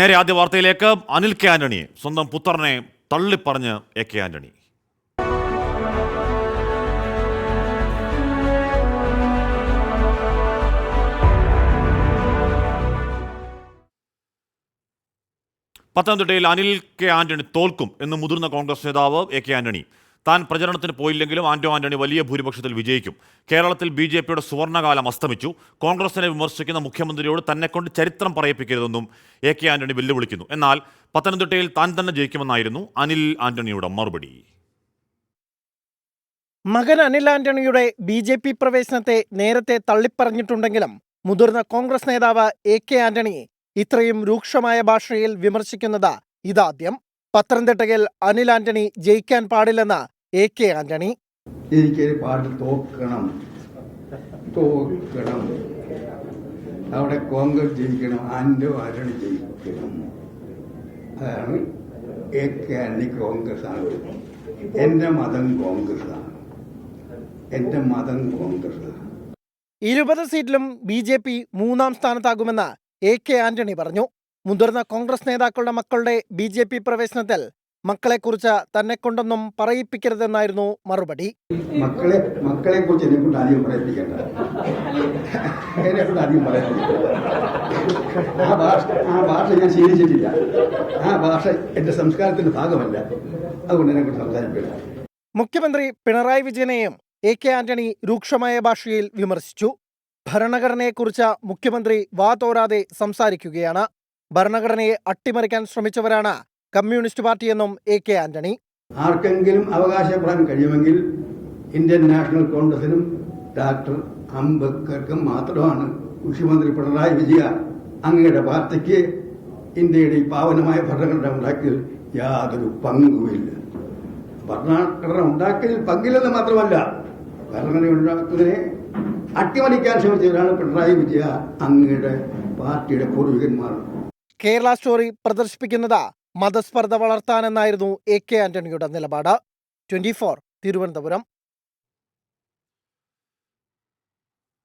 നേരെ ആദ്യ വാർത്തയിലേക്ക് അനിൽ കെ ആന്റണിയെ സ്വന്തം പുത്രനെ തള്ളിപ്പറഞ്ഞ് എ കെ ആന്റണി. പത്തനംതിട്ടയിൽ അനിൽ കെ ആന്റണി തോൽക്കും എന്ന് മുതിർന്ന കോൺഗ്രസ് നേതാവ് എ കെ ആന്റണി. താൻ പ്രചരണത്തിന് പോയില്ലെങ്കിലും ആന്റോ ആന്റണി വലിയ ഭൂരിപക്ഷത്തിൽ വിജയിക്കും. കേരളത്തിൽ ബി ജെ പിയുടെ സുവർണകാലം അസ്തമിച്ചു. കോൺഗ്രസിനെ വിമർശിക്കുന്ന മുഖ്യമന്ത്രിയോട് തന്നെ കൊണ്ട് ചരിത്രം പറയിപ്പിക്കരുതെന്നും എ കെ ആന്റണി വെല്ലുവിളിക്കുന്നു. എന്നാൽ പത്തനംതിട്ടയിൽ താൻ തന്നെ ജയിക്കുമെന്നായിരുന്നു അനിൽ ആന്റണിയുടെ മറുപടി. മകൻ അനിൽ ആന്റണിയുടെ ബി ജെ പി പ്രവേശനത്തെ നേരത്തെ തള്ളിപ്പറഞ്ഞിട്ടുണ്ടെങ്കിലും മുതിർന്ന കോൺഗ്രസ് നേതാവ് എ കെ ആന്റണി ഇത്രയും രൂക്ഷമായ ഭാഷയിൽ വിമർശിക്കുന്നത് ഇതാദ്യം. പത്തനംതിട്ടയിൽ അനിൽ ആന്റണി ജയിക്കാൻ പാടില്ലെന്ന് എ കെ ആന്റണി. എനിക്കൊരു പാട്ട് തോക്കണം. തോക്കണം. അവിടെ കോൺഗ്രസ് ജയിക്കണം ആൻഡോ ആരണി ജയിക്കണം. അതാണ് എ കെ ആന്റണി കോൺഗ്രസ് ആണ്. എന്റെ മതം കോൺഗ്രസ് ആണ്. എന്റെ മതം കോൺഗ്രസ് ആണ്. ഇരുപത് സീറ്റിലും ബി ജെ പി മൂന്നാം സ്ഥാനത്താകുമെന്ന് എ കെ ആന്റണി പറഞ്ഞു. മുതിർന്ന കോൺഗ്രസ് നേതാക്കളുടെ മക്കളുടെ ബി ജെ പി പ്രവേശനത്തിൽ മക്കളെക്കുറിച്ച് തന്നെ കൊണ്ടൊന്നും പറയിപ്പിക്കരുതെന്നായിരുന്നു മറുപടി. മക്കളെ മക്കളെ കുറിച്ച് എന്നെ കൊണ്ട് അധികം പറയിപ്പിക്കണ്ട. എന്നെ കൊണ്ട് അധികം പറയിപ്പിക്കണ്ട. ആ ഭാഷ ആ ഭാഷ ഞാൻ ശീലിച്ചിട്ടില്ല. ആ ഭാഷ എന്റെ സംസ്കാരത്തിന്റെ ഭാഗമല്ല. അതുകൊണ്ട് എന്നെ കൊണ്ട് സംസാരിക്കില്ല മുഖ്യമന്ത്രി പിണറായി വിജയനെയും എ കെ ആന്റണി രൂക്ഷമായ ഭാഷയിൽ വിമർശിച്ചു. ഭരണഘടനയെക്കുറിച്ച് മുഖ്യമന്ത്രി വാതോരാതെ സംസാരിക്കുകയാണ്. ഭരണഘടനയെ അട്ടിമറിക്കാൻ ശ്രമിച്ചവരാണ് കമ്മ്യൂണിസ്റ്റ് പാർട്ടിയെന്നും എ കെ ആന്റണി. ആർക്കെങ്കിലും അവകാശപ്പെടാൻ കഴിയുമെങ്കിൽ ഇന്ത്യൻ നാഷണൽ കോൺഗ്രസിനും ഡോക്ടർ അംബേദ്കർക്കും മാത്രമാണ് മുഖ്യമന്ത്രി പിണറായി വിജയ അങ്ങയുടെ പാർട്ടിക്ക് ഇന്ത്യയുടെ ഈ പാവനമായ ഭരണഘടന ഉണ്ടാക്കിയതിൽ യാതൊരു പങ്കുമില്ല. ഭരണഘടന ഉണ്ടാക്കിയതിൽ പങ്കില്ലെന്ന് മാത്രമല്ല ഭരണഘടന ഉണ്ടാക്കുന്നതിനെ അട്ടിമറിക്കാൻ ശ്രമിച്ചവരാണ് പിണറായി വിജയ അങ്ങയുടെ പാർട്ടിയുടെ പൂർവികന്മാർ. കേരള സ്റ്റോറി പ്രദർശിപ്പിക്കുന്നത് മതസ്പർദ്ധ വളർത്താനെന്നായിരുന്നു എ കെ ആന്റണിയുടെ നിലപാട്. Twenty four Thiruvananthapuram.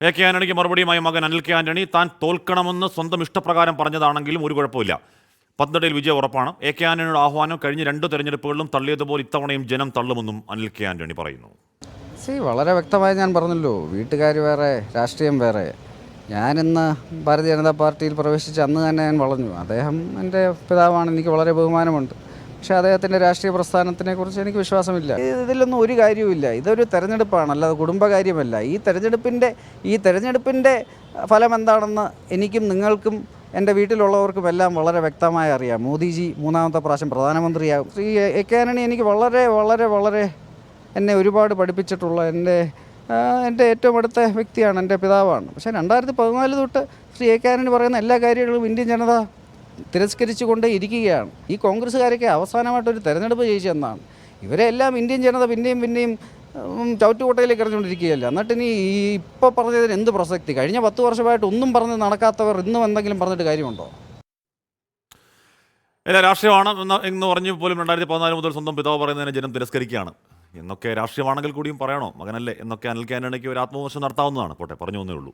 A K ആന്റണിക്ക് മറുപടിയുമായി മകൻ അനിൽ കെ ആന്റണി താൻ തോൽക്കണമെന്ന് സ്വന്തം ഇഷ്ടപ്രകാരം പറഞ്ഞതാണെങ്കിലും ഒരു കുഴപ്പമില്ല പത്തനംതിട്ടയിൽ വിജയം ഉറപ്പാണ്. എ കെ ആന്റണിയുടെ ആഹ്വാനം കഴിഞ്ഞ രണ്ട് തെരഞ്ഞെടുപ്പുകളിലും തള്ളിയതുപോലെ ഇത്തവണയും ജനം തള്ളുമെന്നും അനിൽ കെ ആന്റണി പറയുന്നു. സി വളരെ വ്യക്തമായി ഞാൻ പറഞ്ഞല്ലോ വീട്ടുകാർ വേറെ രാഷ്ട്രീയം വേറെ. ഞാനിന്ന് ഭാരതീയ ജനതാ പാർട്ടിയിൽ പ്രവേശിച്ച് അന്ന് തന്നെ ഞാൻ വളഞ്ഞു. അദ്ദേഹം എന്റെ പിതാവാണ് എനിക്ക് വളരെ ബഹുമാനമുണ്ട്. പക്ഷേ അദ്ദേഹത്തിന്റെ രാഷ്ട്രീയ പ്രസ്ഥാനത്തിനെ കുറിച്ച് എനിക്ക് വിശ്വാസമില്ല. ഇതിലൊന്നും ഒരു കാര്യവുമില്ല. ഇതൊരു തെരഞ്ഞെടുപ്പാണ് അല്ലാതെ കുടുംബകാര്യമല്ല. ഈ തെരഞ്ഞെടുപ്പിന്റെ ഈ തെരഞ്ഞെടുപ്പിന്റെ ഫലം എന്താണെന്ന് എനിക്കും നിങ്ങൾക്കും എന്റെ വീട്ടിലുള്ളവർക്കും എല്ലാം വളരെ വ്യക്തമായി അറിയാം. മോദിജി മൂന്നാമത്തെ പ്രാവശ്യം പ്രധാനമന്ത്രിയാകും. ശ്രീ എ കെ ആന്റണി എനിക്ക് വളരെ വളരെ വളരെ എന്നെ ഒരുപാട് പഠിപ്പിച്ചിട്ടുള്ള എന്റെ എന്റെ ഏറ്റവും അടുത്ത വ്യക്തിയാണ് എന്റെ പിതാവാണ്. പക്ഷേ രണ്ടായിരത്തി പതിനാല് തൊട്ട് ശ്രീ എ പറയുന്ന എല്ലാ കാര്യങ്ങളും ഇന്ത്യൻ ജനത തിരസ്കരിച്ചുകൊണ്ടേ ഇരിക്കുകയാണ്. ഈ കോൺഗ്രസ്സുകാരൊക്കെ അവസാനമായിട്ടൊരു തെരഞ്ഞെടുപ്പ് ജയിച്ചെന്നാണ് ഇവരെല്ലാം ഇന്ത്യൻ ജനത പിന്നെയും പിന്നെയും ഉം, ഇറങ്ങിക്കൊണ്ടിരിക്കുകയല്ല എന്നിട്ട് ഇനി ഈ ഇപ്പോൾ പറഞ്ഞതിന് എന്ത് പ്രസക്തി? കഴിഞ്ഞ പത്ത് വർഷമായിട്ട് ഒന്നും പറഞ്ഞ് നടക്കാത്തവർ ഇന്നും എന്തെങ്കിലും പറഞ്ഞിട്ട് കാര്യമുണ്ടോ? എല്ലാ രാഷ്ട്രീയമാണ് എന്ന് പറഞ്ഞു പോലും രണ്ടായിരത്തി പതിനാല് മുതൽ സ്വന്തം പിതാവ് പറയുന്നതിനെ ജനം തിരസ്കരിക്കുകയാണ്. എന്നൊക്കെ രാഷ്ട്രീയമാണെങ്കിൽ കൂടിയും പറയണോ? മകനല്ലേ? എന്നൊക്കെ അനിൽ കെ ആന്റണിക്ക് ഒരു ആത്മവിമർശനം നടത്താവുന്നതാണ്. പോട്ടെ പറഞ്ഞു വന്നേ ഉള്ളൂ.